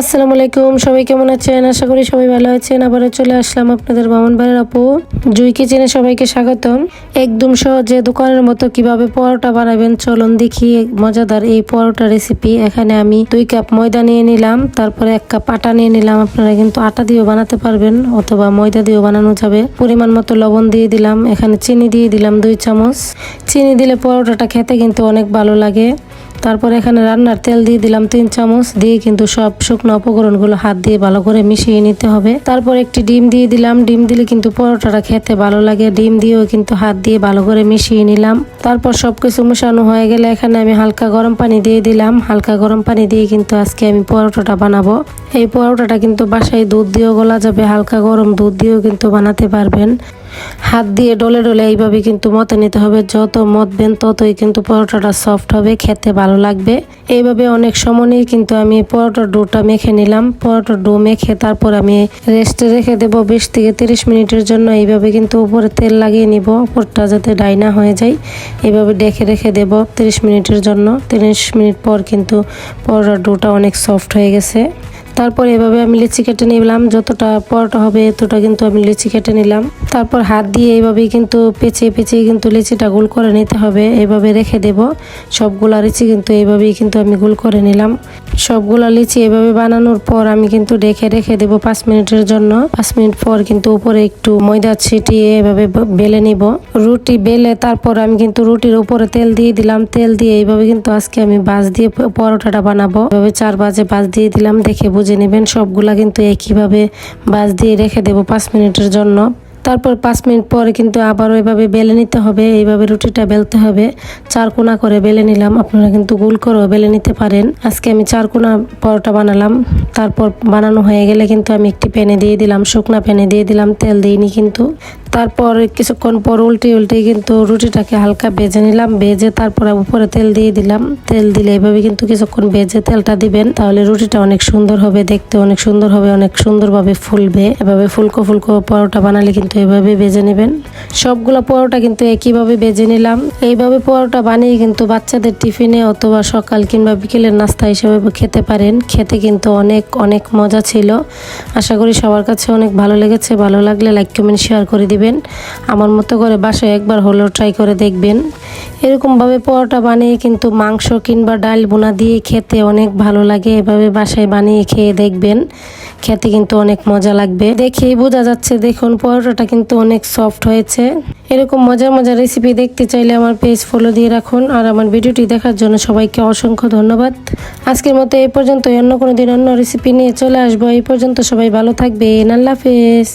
আসসালামু আলাইকুম, সবাই কেমন আছেন? আশা করি সবাই ভালো আছেন। আবারও চলে আসলাম আপনাদের ভাইয়ের আপু জুই কিচেনে সবাইকে স্বাগতম। একদম সহজে দোকানের মতো কীভাবে পরোটা বানাবেন চলুন দেখি মজাদার এই পরোটা রেসিপি এখানে আমি দুই কাপ ময়দা নিয়ে নিলাম, তারপরে এক কাপ আটা নিয়ে নিলাম। আপনারা কিন্তু আটা দিয়েও বানাতে পারবেন অথবা ময়দা দিয়েও বানানো যাবে। পরিমাণ মতো লবণ দিয়ে দিলাম, এখানে চিনি দিয়ে দিলাম দুই চামচ। চিনি দিলে পরোটাটা খেতে কিন্তু অনেক ভালো লাগে। তারপর এখানে রান্নার তেল দিয়ে দিলাম তিন চামচ। দিয়ে কিন্তু সব শুকনো উপকরণগুলো হাত দিয়ে ভালো করে মিশিয়ে নিতে হবে। তারপর একটি ডিম দিয়ে দিলাম। ডিম দিলে কিন্তু পরোটাটা খেতে ভালো লাগে। ডিম দিয়েও কিন্তু হাত দিয়ে ভালো করে মিশিয়ে নিলাম। তারপর সবকিছু মেশানো হয়ে গেলে এখানে আমি হালকা গরম পানি দিয়ে দিলাম। হালকা গরম পানি দিয়ে কিন্তু আজকে আমি পরোটাটা বানাবো। এই পরোটাটা কিন্তু বাসায় দুধ দিয়েও গলা যাবে। হালকা গরম দুধ দিয়েও কিন্তু বানাতে পারবেন। হাত দিয়ে ডলে ডলে এইভাবে কিন্তু মতে নিতে হবে। যত মতবেন ততই কিন্তু পরোটাটা সফট হবে, খেতে ভালো লাগবে। এইভাবে অনেক সময় কিন্তু আমি পরোটার ডোটা মেখে নিলাম। পরোটার ডো মেখে তারপর আমি রেস্টে রেখে দেবো বিশ থেকে তিরিশ মিনিটের জন্য। এইভাবে কিন্তু উপরে তেল লাগিয়ে নিব, উপরটা যাতে ডাইনা হয়ে যায়। এইভাবে ডেকে রেখে দেব তিরিশ মিনিটের জন্য। তিরিশ মিনিট পর কিন্তু পরোটার ডোটা অনেক সফট হয়ে গেছে। তারপর এভাবে আমি লিচি কেটে নিলাম, যতটা পরোটা হবে এতটা কিন্তু আমি লিচি কেটে নিলাম। তারপর হাত দিয়ে এইভাবেই কিন্তু পেঁচিয়ে পেঁচিয়ে কিন্তু লিচিটা গোল করে নিতে হবে, এভাবে রেখে দেব। সবগুলো লিচি কিন্তু এইভাবেই কিন্তু আমি গোল করে নিলাম। সবগুলা লিচি এভাবে বানানোর পর আমি কিন্তু ডেকে রেখে দেব পাঁচ মিনিটের জন্য। পাঁচ মিনিট পর কিন্তু উপরে একটু ময়দা ছিটিয়ে এভাবে বেলে নিব। রুটি বেলে তারপর আমি কিন্তু রুটির উপরে তেল দিয়ে দিলাম। তেল দিয়ে এইভাবে কিন্তু আজকে আমি বাজ দিয়ে পরোটাটা বানাবো। এভাবে চার বাজে বাজ দিয়ে দিলাম। দেখে বুঝে নেবেন সবগুলা কিন্তু একইভাবে বাজ দিয়ে রেখে দেবো পাঁচ মিনিটের জন্য। তারপর পাঁচ মিনিট পরে কিন্তু আবারও এভাবে বেলে নিতে হবে এইভাবে রুটিটা বেলতে হবে। চার কোনা করে বেলে নিলাম, আপনারা কিন্তু গোল করেও বেলে নিতে পারেন। আজকে আমি চার কোনা পরোটা বানালাম, তারপর বানানো হয়ে গেলে কিন্তু আমি একটি প্যানে দিয়ে দিলাম, শুকনা প্যানে দিয়ে দিলাম, তেল দিইনি কিন্তু। তারপর কিছুক্ষণ পর উল্টে উল্টে কিন্তু রুটিটাকে হালকা ভেজে নিলাম, ভেজে তারপর উপরে তেল দিয়ে দিলাম। তেল দিলে এভাবে কিন্তু কিছুক্ষণ ভেজে তেলটা দিবেন, তাহলে রুটিটা অনেক সুন্দর হবে, দেখতে অনেক সুন্দর হবে, অনেক সুন্দরভাবে ফুলবে। এভাবে ফুলকো ফুলকো পরোটা বানালে কিন্তু এভাবে বেজে নেবেন। সবগুলো পরোটা কিন্তু একইভাবে বেজে নিলাম। এইভাবে পরোটা বানিয়ে কিন্তু বাচ্চাদের টিফিনে অথবা সকাল কিংবা বিকেলের নাস্তা হিসেবে খেতে পারেন। খেতে কিন্তু অনেক অনেক মজা ছিল। আশা করি সবার কাছে অনেক ভালো লেগেছে। ভালো লাগলে লাইক কমেন্ট শেয়ার করে দিবেন। আমার মতো করে বাসায় একবার হলেও ট্রাই করে দেখবেন। এরকমভাবে পরোটা বানিয়ে কিন্তু মাংস কিংবা ডাল বোনা দিয়ে খেতে অনেক ভালো লাগে। এভাবে বাসায় বানিয়ে খেয়ে দেখবেন। খেতে কিন্তু অনেক মজা লাগবে। দেখেই বোঝা যাচ্ছে, দেখুন পরোটাটা কিন্তু অনেক সফট হয়েছে। এরকম মজার মজার রেসিপি দেখতে চাইলে আমার পেজ ফলো দিয়ে রাখুন। আর আমার ভিডিওটি দেখার জন্য সবাইকে অসংখ্য ধন্যবাদ। আজকের মতো এই পর্যন্ত অন্য কোনো দিন অন্য রেসিপি নিয়ে চলে আসব। এই পর্যন্ত সবাই ভালো থাকবে আল্লাহ হাফেজ।